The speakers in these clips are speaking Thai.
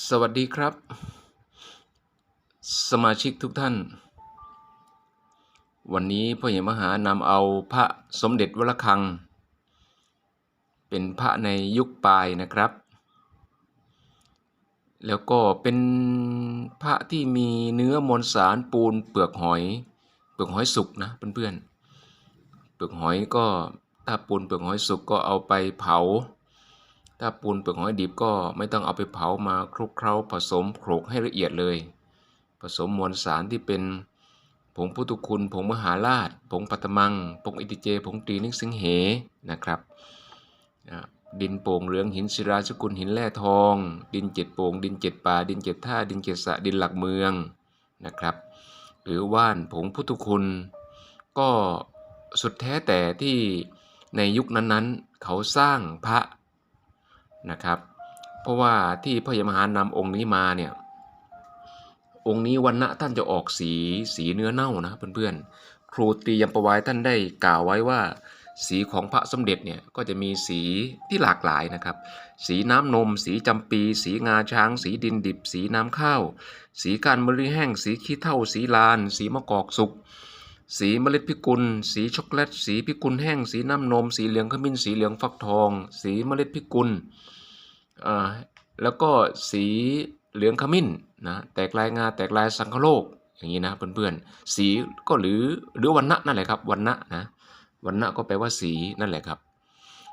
สวัสดีครับ สมาชิกทุกท่าน วันนี้พ่อใหญ่มหานำเอาพระสมเด็จวรคัง เป็นพระในยุคปลายนะครับ แล้วก็เป็นพระที่มีเนื้อมวลสารปูนเปลือกหอย เปลือกหอยสุกนะเพื่อนๆเปลือกหอยก็ถ้าปูนเปลือกหอยสุกก็เอาไปเผา ถ้าปูนเปลือกหอยดิบก็ไม่ต้องเอาไปเผามาคลุกเคล้าผสมโขลกให้ละเอียดเลย ผสมมวลสารที่เป็นผงพุทธคุณ ผงมหาราช ผงปัตมัง ผงอิติเจ ผงตรีนิกสิงเหนะครับ ดินโป่งเหลืองหินศิราสกุลหินแร่ทอง ดินเจ็ดโป่ง ดินเจ็ดป่า ดินเจ็ดท่า ดินเจ็ดสะ ดินหลักเมืองนะครับ หรือว่านผงพุทธคุณ ก็สุดแท้แต่ที่ในยุคนั้นๆ เขาสร้างพระ นะครับ เพราะว่าที่พระยมหานำองค์นี้มาเนี่ยองค์นี้วันณะท่านจะออกสีสีเนื้อเน่านะเพื่อนๆครูตียมประวายท่านได้กล่าวไว้ว่า สีของพระสมเด็จเนี่ยก็จะมีสีที่หลากหลายนะครับ สีน้ำนม สีจำปี สีงาช้าง สีดินดิบ สีน้ำข้าว สีการมะลิแห้ง สีขี้เถ้าสีลาน สีมะกอกสุกสีเมล็ดพิกุล สีช็อกโกแลต สีพิกุลแห้ง สีน้ำนม สีเหลืองขมิ้น สีเหลืองฟักทอง สีเมล็ดพิกุล แล้วก็สีเหลืองขมิ้นนะแตกลายงาแตกลายสังคโลกอย่างนี้นะเพื่อนๆสีก็หรือหรือวันณะนั่นแหละครับวันณะนะวันณะก็แปลว่าสีนั่นแหละครับ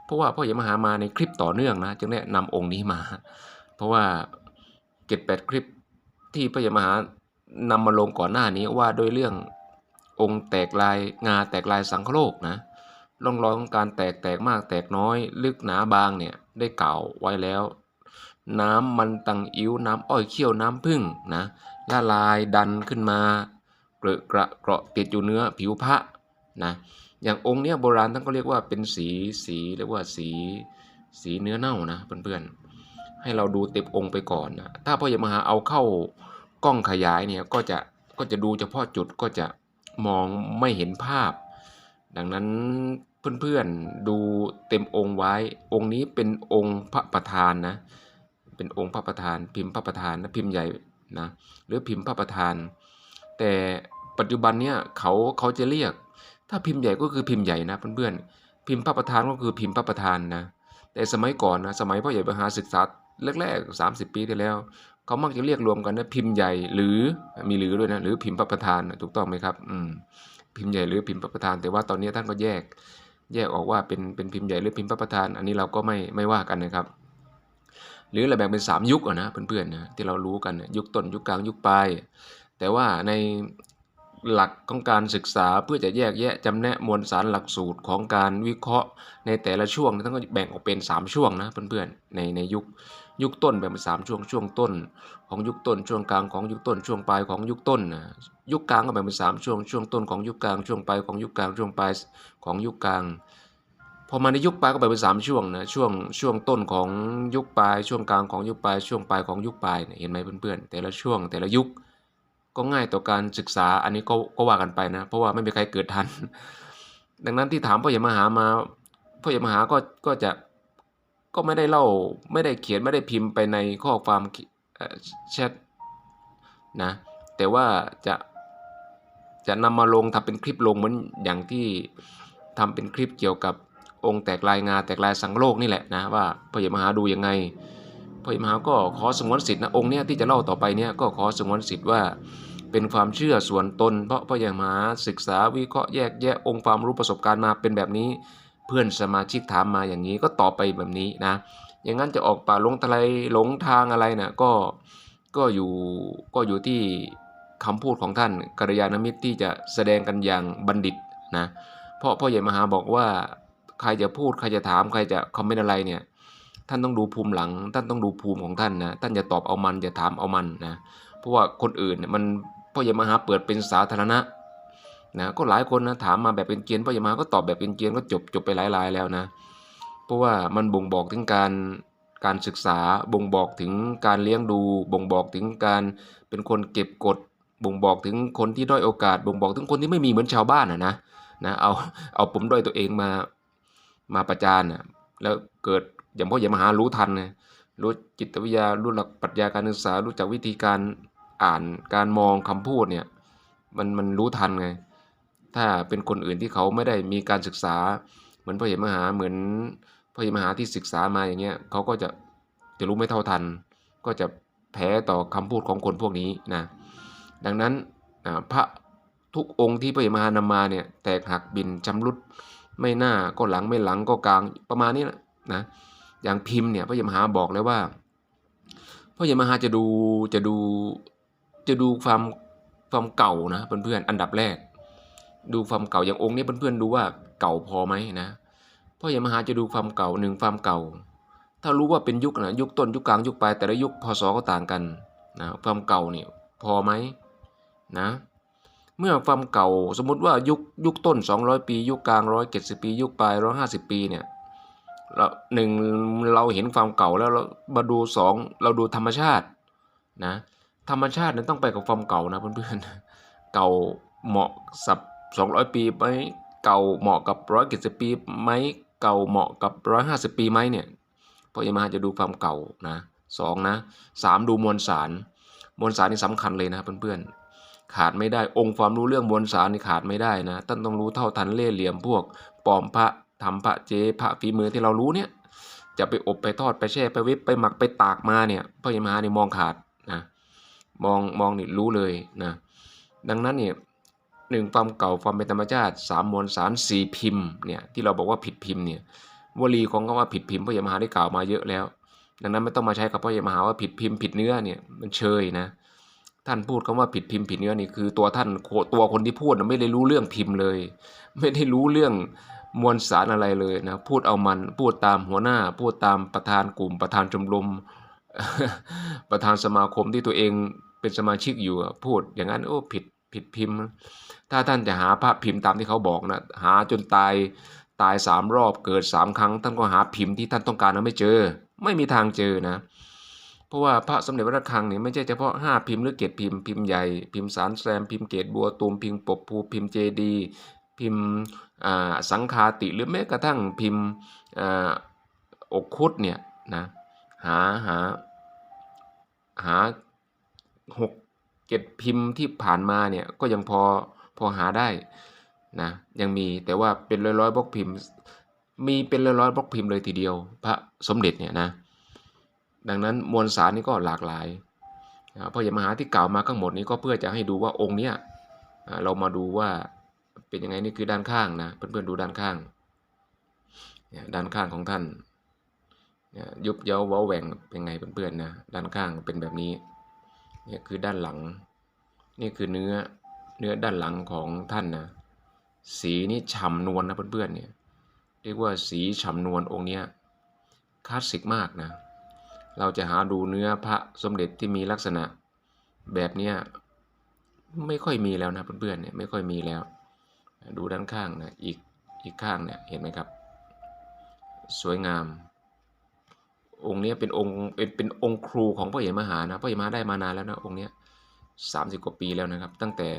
เพราะว่าพ่อใหญ่มหามาในคลิปต่อเนื่องนะจึงได้นำองค์นี้มา เพราะว่าเจ็ดแปดคลิปที่พ่อใหญ่มหานำมาลงก่อนหน้านี้ว่าโดยเรื่ององค์แตกลายงาแตกลายสังคโลกนะร่องรอยของการแตกแตกมากแตกน้อย ลึกหนาบางเนี่ยได้กล่าวไว้แล้ว น้ำมันตังอิ้วน้ำอ้อยเขี้ยวน้ำผึ้งนะละลายดันขึ้นมาเกลกระเกราะติดอยู่เนื้อผิวพระนะอย่างองค์เนี้ยโบราณท่านก็เรียกว่าเป็นสีสีเรียกว่าสีสีเนื้อเน่านะเพื่อนๆให้เราดูเต็มองค์ไปก่อนนะถ้าพ่อใหญ่มหาเอาเข้ากล้องขยายเนี่ยก็จะก็จะดูเฉพาะจุดก็จะมองไม่เห็นภาพ ดังนั้นเพื่อนๆดูเต็มองค์ไว้องค์นี้เป็นองค์พระประธานนะ เป็นองค์พระประธาน พิมพ์พระประธานนะพิมพ์ใหญ่นะหรือพิมพ์พระประธาน แต่ปัจจุบันเนี่ยเขาเขาจะเรียก ถ้าพิมพ์ใหญ่ก็คือพิมพ์ใหญ่นะเพื่อนๆพิมพ์พระประธานก็คือพิมพ์พระประธานนะแต่สมัยก่อนนะสมัยพ่อใหญ่มหาศึกษาแรกๆ30 ปีที่แล้วเขามักจะเรียกรวมกันนะพิมพ์ใหญ่หรือมีหรือด้วยนะหรือพิมพ์พระประธานถูกต้องไหมครับอืมพิมพ์ใหญ่หรือพิมพ์พระประธาน แต่ว่าตอนนี้ท่านก็แยก แยกออกว่าเป็นเป็นพิมพ์ใหญ่หรือพิมพ์พระประธาน อันนี้เราก็ไม่ไม่ว่ากันนะครับ หรือเราแบ่งเป็น 3 ยุคอะนะเพื่อนๆนะที่เรารู้กันยุคต้นยุคกลางยุคปลายแต่ว่าในหลักของการศึกษาเพื่อจะแยกแยะจำแนกมวลสารหลักสูตรของการวิเคราะห์ในแต่ละช่วงท่านก็แบ่งออกเป็น 3 ช่วงนะเพื่อนๆในในยุคยุคต้นแบ่งเป็นสามช่วงช่วงต้น ของยุคต้นช่วงกลางของยุคต้นช่วงปลายของยุคต้นนะยุคกลางก็แบ่งเป็นสามช่วงช่วงต้นของยุคกลางช่วงปลายของยุคกลางช่วงปลายของยุคกลาง พอมาในยุคปลายก็แบ่งเป็นสามช่วงนะช่วงช่วงต้นของยุคปลายช่วงกลางของยุคปลายช่วงปลายของยุคปลายเห็นไหมเพื่อนๆแต่ละช่วงแต่ละยุคก็ง่ายต่อการศึกษาอันนี้ก็ก็ว่ากันไปนะ เพราะว่าไม่มีใครเกิดทัน ดังนั้นที่ถามพ่อใหญ่มหามาพ่อใหญ่มหาก็ก็จะก็ไม่ได้เล่าไม่ได้เขียนไม่ได้พิมพ์ไปในข้อความแชทนะแต่ว่าจะจะนำมาลงทำเป็นคลิปลงเหมือนอย่างที่ทำเป็นคลิปเกี่ยวกับ องค์แตกลายงาแตกลายสังโลกนี่แหละนะว่าพ่อใหญ่มหาดูยังไงพ่อใหญ่มหาก็ขอสงวนสิทธิ์นะองค์เนี้ยที่จะเล่าต่อไปเนี่ยก็ขอสงวนสิทธิ์ว่า เป็นความเชื่อส่วนตน เพราะพ่อใหญ่มหาศึกษาวิเคราะห์แยกแยะองค์ความรู้ประสบการณ์มาเป็นแบบนี้ เพื่อนสมาชิกถามมาอย่างนี้ก็ตอบไปแบบนี้นะอย่างนั้นจะออกป่าหลงทะเลหลงทางอะไรนะ่ะก็ก็อยู่ก็อยู่ที่คำพูดของท่านกัลยาณมิตรที่จะแสดงกันอย่างบัณฑิตนะเพราะพ่อใหญ่มหาบอกว่า ใครจะพูดใครจะถามใครจะคอมเมนต์อะไรเนี่ย ท่านต้องดูภูมิหลัง ท่านต้องดูภูมิของท่านนะท่านจะตอบเอามันจะถามเอามันนะเพราะว่าคนอื่นเนี่ยมันพ่อใหญ่มหาเปิดเป็นสาธารณะนะก็หลายคนนะถามมาแบบเป็นเกณฑ์พ่อใหญ่มหาก็ตอบแบบเป็นเกณฑ์ก็จบจบไปหลายรายแล้วนะ เพราะว่ามันบ่งบอกถึงการการศึกษาบ่งบอกถึงการเลี้ยงดู บ่งบอกถึงการเป็นคนเก็บกด บ่งบอกถึงคนที่ด้อยโอกาส บ่งบอกถึงคนที่ไม่มีเหมือนชาวบ้านนะนะนะเอาเอาผมด้อยตัวเองมา มาประจานนะแล้วเกิดอย่างพ่อใหญ่มหารู้ทันนะรู้จิตวิทยารู้หลักปรัชญาการศึกษารู้จักวิธีการอ่านการมองคำพูดเนี่ยมันมันรู้ทันไง ถ้าเป็นคนอื่นที่เขาไม่ได้มีการศึกษา เหมือนพ่อเห็นมหาเหมือนพ่อเห็นมหาที่ศึกษามาอย่างเงี้ยเขาก็จะจะรู้ไม่เท่าทัน ก็จะแพ้ต่อคำพูดของคนพวกนี้นะดังนั้นอ่าพระทุกองค์ที่พระเหมหานำมาเนี่ยแตกหักบินชำรุด ไม่หน้าก็หลังไม่หลังก็กลางประมาณนี้แหละนะอย่างพิมพ์เนี่ยพระยมหาบอกแล้วว่าพระยมหาจะดูจะดูจะดูความความเก่านะเพื่อนๆอันดับแรก ดูความเก่าอย่างองค์นี้เพื่อนๆดูว่าเก่าพอไหมนะพระยมหาจะดูความเก่าหนึ่งความเก่า ถ้ารู้ว่าเป็นยุคนะยุคต้นยุคกลางยุคปลายแต่ละยุคพศก็ต่างกันนะความเก่าเนี่ยพอไหมนะ เมื่อความเก่าสมมติว่ายุคยุคต้น 200 ปี ยุคกลาง 170 ปี ยุคปลาย 150 ปีเนี่ยเราหนึ่งเราเห็นความเก่าแล้วเรามาดูสองเราดูธรรมชาตินะธรรมชาตินั้นต้องไปกับความเก่านะเพื่อนๆเก่าเหมาะสับ 200 ปีไหมเก่าเหมาะกับ 170 ปีไหมเก่าเหมาะกับ 150 ปีไหมเนี่ยพอยามาจะดูความเก่านะสองนะสามดูมวลสาร มวลสารนี่สำคัญเลยนะเพื่อนๆ ขาดไม่ได้องค์ความรู้เรื่องมวลสารนี่ขาดไม่ได้นะท่านต้องรู้เท่าทันเล่เหลี่ยมพวกปลอมพระทำพระเจพระฝีมือที่เรารู้เนี่ยจะไปอบไปทอดไปแช่ไปวิบไปหมักไปตากมาเนี่ยพระยมานี่มองขาดนะมองมองนี่รู้เลยนะดังนั้นเนี่ยหนึ่งความเก่าความเป็นธรรมชาติสามมวลสารสี่พิมพ์เนี่ยที่เราบอกว่าผิดพิมพ์เนี่ยวลีของคำว่าผิดพิมพ์พระยมหาได้กล่าวมาเยอะแล้ว ดังนั้นไม่ต้องมาใช้กับพระยมหาว่าผิดพิมพ์ผิดเนื้อเนี่ยมันเชยนะ ท่านพูดคำว่าผิดพิมพ์ผิดเนื้อนี่คือตัวท่านตัวคนที่พูดไม่ได้รู้เรื่องพิมพ์เลย ไม่ได้รู้เรื่องมวลสารอะไรเลยนะพูดเอามันพูดตามหัวหน้า พูดตามประธานกลุ่ม ประธานชมรมประธานสมาคมที่ตัวเองเป็นสมาชิกอยู่พูดอย่างนั้นโอ้ผิดผิดพิมพ์ ถ้าท่านจะหาพระพิมพ์ตามที่เขาบอกนะหาจนตายตายสามรอบเกิดสามครั้ง ท่านก็หาพิมพ์ที่ท่านต้องการนะไม่เจอ ไม่มีทางเจอนะเพราะว่าพระสมเด็จพระระฆังเนี่ยไม่ใช่เฉพาะห้าพิมพ์หรือเกตพิมพ์พิมพ์ใหญ่ พิมพ์สารแซมพิมพ์เกตบัวตูมพิมพ์ปกภูพิมพ์เจดีพิมพ์สังคาติหรือแม้กระทั่งพิมพ์อกคุดเนี่ยนะหาหาหาหกเจ็ดพิมพ์ที่ผ่านมาเนี่ยก็ยังพอพอหาได้นะยังมีแต่ว่าเป็นร้อยร้อยบล็อกพิมพ์ มีเป็นร้อยร้อยบล็อกพิมพ์เลยทีเดียว พระสมเด็จเนี่ยนะ ดังนั้นมวลสารนี่ก็หลากหลายเพราะอย่ามหาที่กล่าวมาข้างหมดนี้ก็เพื่อจะให้ดูว่าองค์เนี้ยเรามาดูว่าเป็นยังไงนี่คือด้านข้างนะเพื่อนๆดูด้านข้างด้านข้างของท่านยุบเย้าเว้าแหว่งเป็นไงเพื่อนๆนะด้านข้างเป็นแบบนี้นี่คือด้านหลัง นี่คือเนื้อเนื้อด้านหลังของท่านนะสีนี่ฉ่ำนวลนะเพื่อนๆเนี่ยเรียกว่าสีฉ่ำนวลองค์เนี้ยคลาสสิกมากนะ เราจะหาดูเนื้อพระสมเด็จที่มีลักษณะแบบเนี้ยไม่ค่อยมีแล้วนะเพื่อนๆเนี่ยไม่ค่อยมีแล้ว ดูด้านข้างนะอีกอีกข้างเนี่ยเห็นไหมครับ สวยงาม องค์นี้เป็นองค์เป็นเป็นองค์ครูของพระเยมหานะพระเยมหาได้มานานแล้วนะองค์นี้สามสิบกว่าปีแล้วนะครับ ตั้งแต่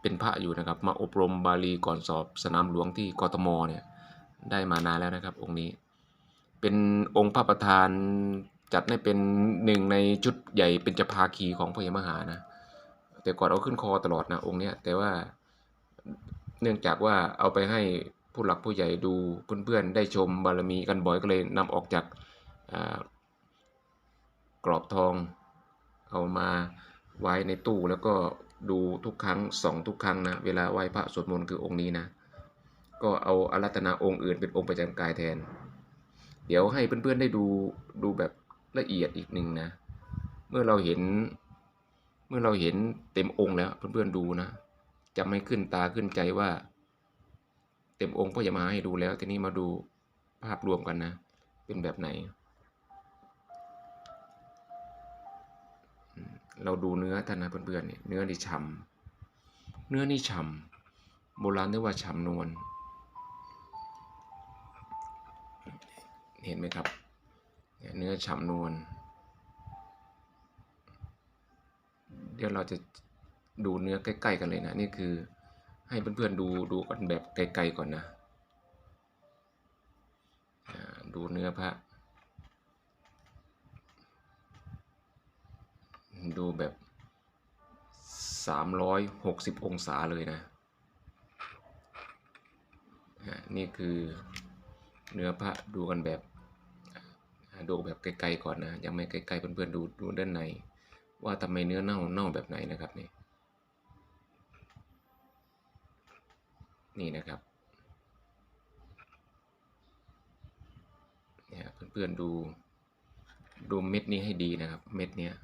เป็นพระอยู่นะครับ มาอบรมบาลีก่อนสอบสนามหลวงที่กทมเนี่ยได้มานานแล้วนะครับ องค์นี้ เป็นองค์พระประธานจัดให้เป็นหนึ่งในชุดใหญ่เป็นจภาคีของพระยมหานะ แต่ก่อนเอาขึ้นคอตลอดนะองค์เนี้ยแต่ว่าเนื่องจากว่าเอาไปให้ผู้หลักผู้ใหญ่ดูเพื่อนๆได้ชมบารมีกันบ่อยก็เลยนำออกจากกรอบทอง เอามาไว้ในตู้แล้วก็ดูทุกครั้งสองทุกครั้งนะเวลาไหว้พระสวดมนต์คือองค์นี้นะ ก็เอาอารัตนาองค์อื่นเป็นองค์ประจำกายแทน เดี๋ยวให้เพื่อนๆได้ดูดูแบบละเอียดอีกหนึ่งนะ เมื่อเราเห็น เมื่อเราเห็นเต็มองค์แล้วเพื่อนๆดูนะจะไม่ขึ้นตาขึ้นใจว่า เต็มองค์พ่อจะมาให้ดูแล้ว ทีนี้มาดูภาพรวมกันนะ เป็นแบบไหน เราดูเนื้อท่านนะเพื่อนๆเนื้อนี่ฉ่ำเนื้อนี่ฉ่ำโบราณเรียกว่าฉ่ำนวล เห็นไหมครับ เนื้อฉ่ำนวล เดี๋ยวเราจะดูเนื้อใกล้ๆกันเลยนะ นี่คือให้เพื่อนๆดูดูกันแบบไกลๆก่อนนะ ดูเนื้อพระ ดูแบบ 360 องศาเลยนะ นี่คือเนื้อพระดูกันแบบ ดูแบบไกลๆก่อนนะ ยังไม่ไกลๆเพื่อนๆดูดูด้านใน ว่าทำไมเนื้อเน่าเน่าแบบไหนนะครับนี่นี่นะครับเนี่ยเพื่อนๆดูดูเม็ดนี้ให้ดีนะครับ เม็ดเนี้ย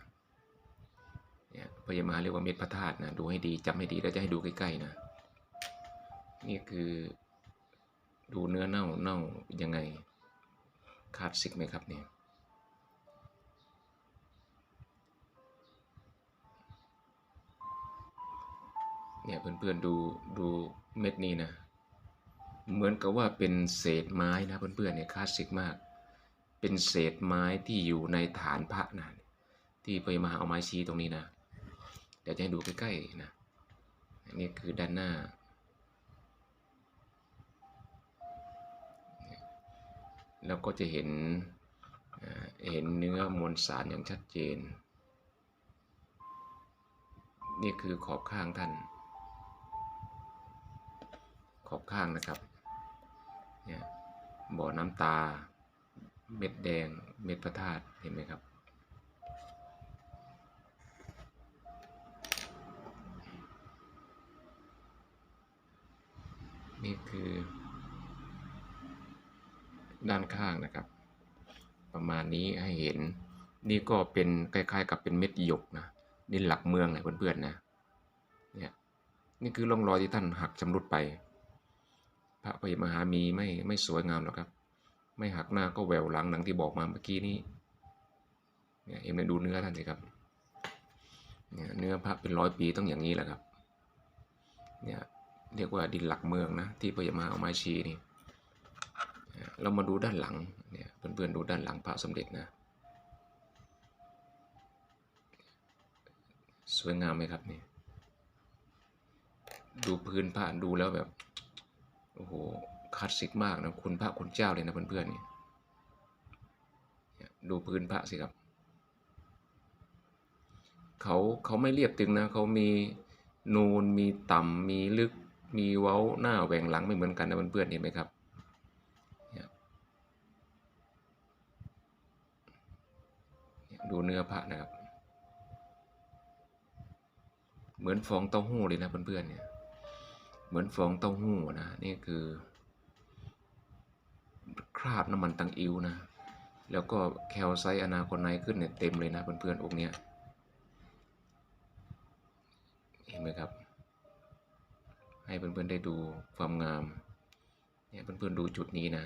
เนี่ยพยามาเรียกว่าเม็ดพระธาตุนะดูให้ดีจำให้ดีแล้วจะให้ดูใกล้ๆนะนี่คือดูเนื้อเน่าเน่ายังไง ขาดสิกไหมครับเนี่ยเนี่ยเพื่อนๆดูดูเม็ดนี้นะ เหมือนกับว่าเป็นเศษไม้นะเพื่อนๆเนี่ยคลาสสิกมาก เป็นเศษไม้ที่อยู่ในฐานพระนะที่ไปมาเอาไม้ชี้ตรงนี้นะ เดี๋ยวจะให้ดูใกล้ๆนะอันนี้คือด้านหน้า แล้วก็จะเห็นเห็นเนื้อมวลสารอย่างชัดเจน นี่คือขอบข้างท่าน ขอบข้างนะครับเนี่ยบ่อน้ำตา เม็ดแดง เม็ดพระธาตุเห็นไหมครับ นี่คือ ด้านข้างนะครับ ประมาณนี้ให้เห็น นี่ก็เป็นคล้ายๆ กับเป็นเม็ดหยกนะดินหลักเมืองนะเพื่อนๆนะเนี่ยนี่คือร่องรอยที่ท่านหักชำรุดไป พระพยมหามีไม่ไม่สวยงามหรอกครับ ไม่หักหน้าก็แววหลังหนังที่บอกมาเมื่อกี้นี้เนี่ยเอ็มได้ดูเนื้อท่านสิครับเนี่ยเนื้อพระเป็นร้อยปีต้องอย่างนี้แหละครับเนี่ยเรียกว่าดินหลักเมืองนะที่พยมหาเอาไม้ชี้นี่ เรามาดูด้านหลังเนี่ยเพื่อนๆดูด้านหลังพระสมเด็จนะสวยงามไหมครับนี่ดูพื้นผ้าดูแล้วแบบโอ้โหคลาสสิกมากนะคุณพระคุณเจ้าเลยนะเพื่อนๆนี่เนี่ดูพื้นพระสิครับเขาเขาไม่เรียบตึงนะเขามีนูนมีต่ำมีลึกมีเว้าหน้าแหว่งหลังไม่เหมือนกันนะเพื่อนๆเห็นไหมครับ ดูเนื้อพระนะครับ เหมือนฟองเต้าหู้เลยนะเพื่อนๆเนี่ย เหมือนฟองเต้าหู้นะนี่คือ คราบน้ำมันตังอิวนะ แล้วก็แคลไซต์อนาคอนไนขึ้นเนี่ยเต็มเลยนะเพื่อนๆองค์เนี้ยเห็นไหมครับ ให้เพื่อนๆได้ดูความงาม เนี่ยเพื่อนๆดูจุดนี้นะ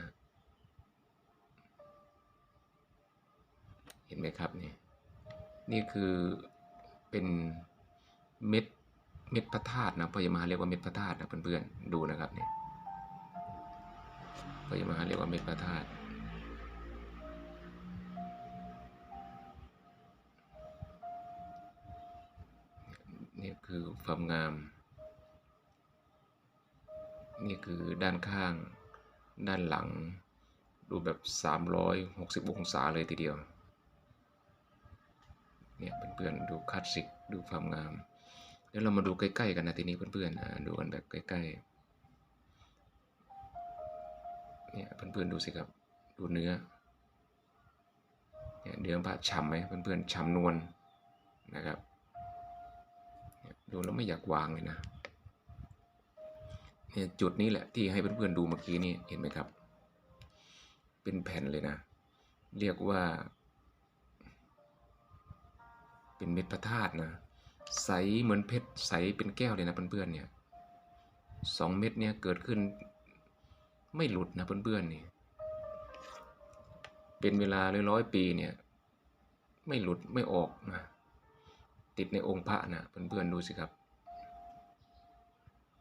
เห็นไหมครับนี่นี่คือเป็นเม็ดเม็ดพระธาตุนะพยามาเรียกว่าเม็ดพระธาตุนะเพื่อนๆดูนะครับเนี่ยพยามาเรียกว่าเม็ดพระธาตุนี่คือความงาม นี่คือด้านข้าง ด้านหลัง ดูแบบ 360 องศาเลยทีเดียว เนี่ยเพื่อนๆดูคลาสสิกดูความงามเดี๋ยวเรามาดูใกล้ๆกันนะทีนี้เพื่อนๆดูกันแบบใกล้ๆเนี่ยเพื่อนๆดูสิครับดูเนื้อเนี่ยเนื้อพระฉ่ำไหมเพื่อนๆฉ่ำนวลนะครับดูแล้วไม่อยากวางเลยนะเนี่ยจุดนี้แหละที่ให้เพื่อนๆดูเมื่อกี้นี่เห็นไหมครับ เป็นแผ่นเลยนะ เรียกว่า เป็นเม็ดพระธาตุนะ ใสเหมือนเพชรใสเป็นแก้วเลยนะเพื่อนๆเนี่ยสองเม็ดเนี่ยเกิดขึ้นไม่หลุดนะเพื่อนๆนี่เป็นเวลาร้อยๆปีเนี่ยไม่หลุดไม่ออกนะติดในองค์พระนะเพื่อนๆดูสิครับ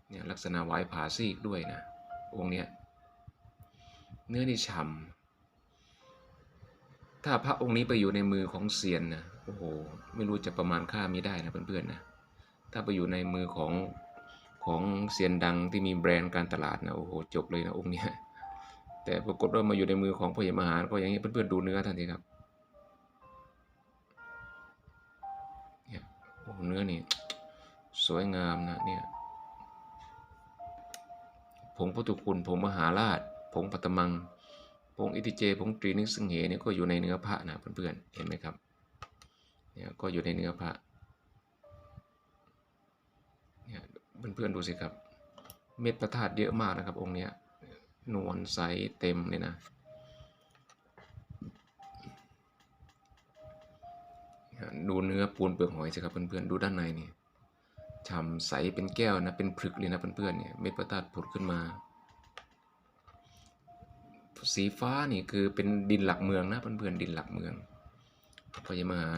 เนี่ยลักษณะไว้ผาซีกด้วยนะองค์เนี้ยเนื้อนี่ฉ่ำถ้าพระองค์นี้ไปอยู่ในมือของเซียนนะ โอ้โหไม่รู้จะประมาณค่าไม่ได้นะเพื่อนๆนะถ้าไปอยู่ในมือของของเซียนดังที่มีแบรนด์การตลาดนะโอ้โหจบเลยนะองค์เนี้ยแต่ปรากฏว่ามาอยู่ในมือของพ่อใหญ่มหาก็อย่างนี้เพื่อนๆดูเนื้อท่านทีครับเนี่ยโอ้โหเนื้อนี่สวยงามนะเนี่ยผงพุทธคุณผงมหาราชผงปัตมังผงอิติเจผงตรีนิสังเหเนี่ยก็อยู่ในเนื้อพระนะเพื่อนๆเห็นไหมครับ เนี่ยก็อยู่ในเนื้อพระเนี่ยเพื่อนๆดูสิครับ เม็ดประธาตุเยอะมากนะครับ องค์เนี้ยนวลใสเต็มเลยนะดูเนื้อปูนเปลือกหอยสิครับเพื่อนๆดูด้านในนี่ฉ่ำใสเป็นแก้วนะเป็นผลึกเลยนะเพื่อนๆเนี่ยเม็ดประธาตุผุดขึ้นมา สีฟ้านี่คือเป็นดินหลักเมืองนะเพื่อนๆดินหลักเมืองพยมาหา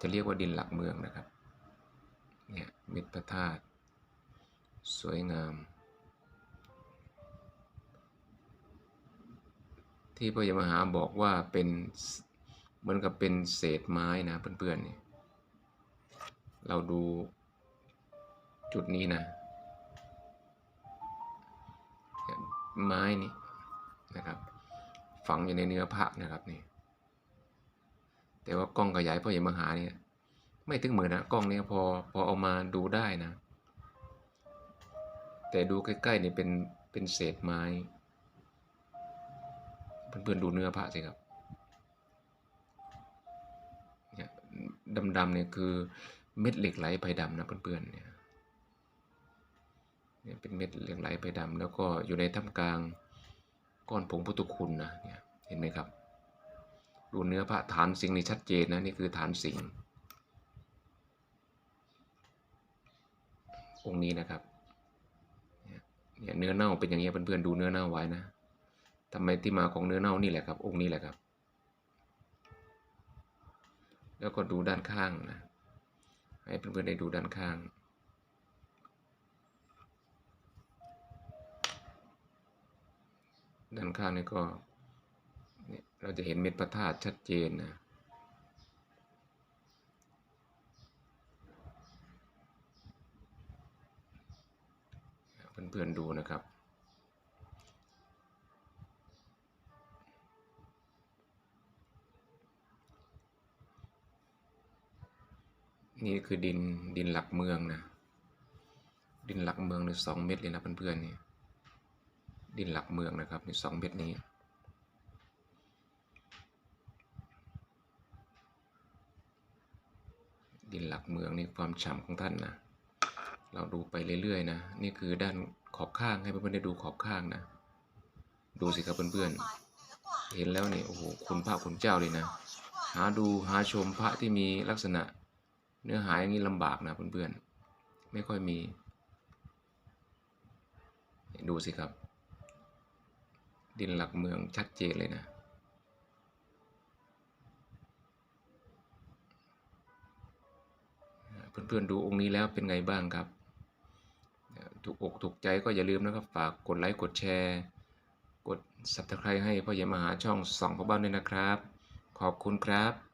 จะเรียกว่าดินหลักเมืองนะครับ เนี่ยเม็ดพระธาตุสวยงาม ที่พระยมหาบอกว่าเป็นเหมือนกับเป็นเศษไม้นะเพื่อนๆเนี่ยเราดูจุดนี้นะเนี่ยไม้นี่นะครับ ฝังอยู่ในเนื้อพระนะครับนี่ แต่ว่ากล้องขยายพระยมหาเนี่ยไม่ถึงหมื่นนะกล้องเนี้ยพอพอเอามาดูได้นะ แต่ดูใกล้ๆเนี่ยเป็นเป็นเศษไม้เพื่อนๆดูเนื้อพระสิครับเนี่ยดำๆเนี่ยคือเม็ดเหล็กไหลไผ่ดำนะเพื่อนๆเนี่ยเนี่ยเป็นเม็ดเหล็กไหลไผ่ดำแล้วก็อยู่ในท่ามกลางก้อนผงพุทธคุณนะเนี่ยเห็นไหมครับ ดูเนื้อพระฐานสิงห์นี่ชัดเจนนะนี่คือฐานสิงห์องค์นี้นะครับเนี่ยเนื้อเน่าเป็นอย่างเงี้ยเพื่อนๆดูเนื้อเน่าไว้นะทำไมที่มาของเนื้อเน่านี่แหละครับ องค์นี้แหละครับ แล้วก็ดูด้านข้างนะให้เพื่อนๆได้ดูด้านข้างด้านข้างนี่ก็ เราจะเห็นเม็ดพระธาตุชัดเจนนะเพื่อนๆดูนะครับ นี่คือดินดินหลักเมืองนะ ดินหลักเมืองในสองเม็ดเลยนะเพื่อนๆนี่ ดินหลักเมืองนะครับในสองเม็ดนี้ ดินหลักเมืองนี่ความฉ่ำของท่านนะ เราดูไปเรื่อยๆนะ นี่คือด้านขอบข้างให้เพื่อนๆได้ดูขอบข้างนะ ดูสิครับเพื่อนๆ เห็นแล้วนี่โอ้โหคุณพระคุณเจ้าเลยนะ หาดูหาชมพระที่มีลักษณะเนื้อหาอย่างนี้ลำบากนะเพื่อนๆ ไม่ค่อยมี ดูสิครับ ดินหลักเมืองชัดเจนเลยนะ เพื่อนๆดูองค์นี้แล้วเป็นไงบ้างครับ ถูกอกถูกใจก็อย่าลืมนะครับ ฝากกดไลค์กดแชร์ กด subscribe ให้พ่อใหญ่มหาช่องสองพ่อบ้านด้วยนะครับ ขอบคุณครับ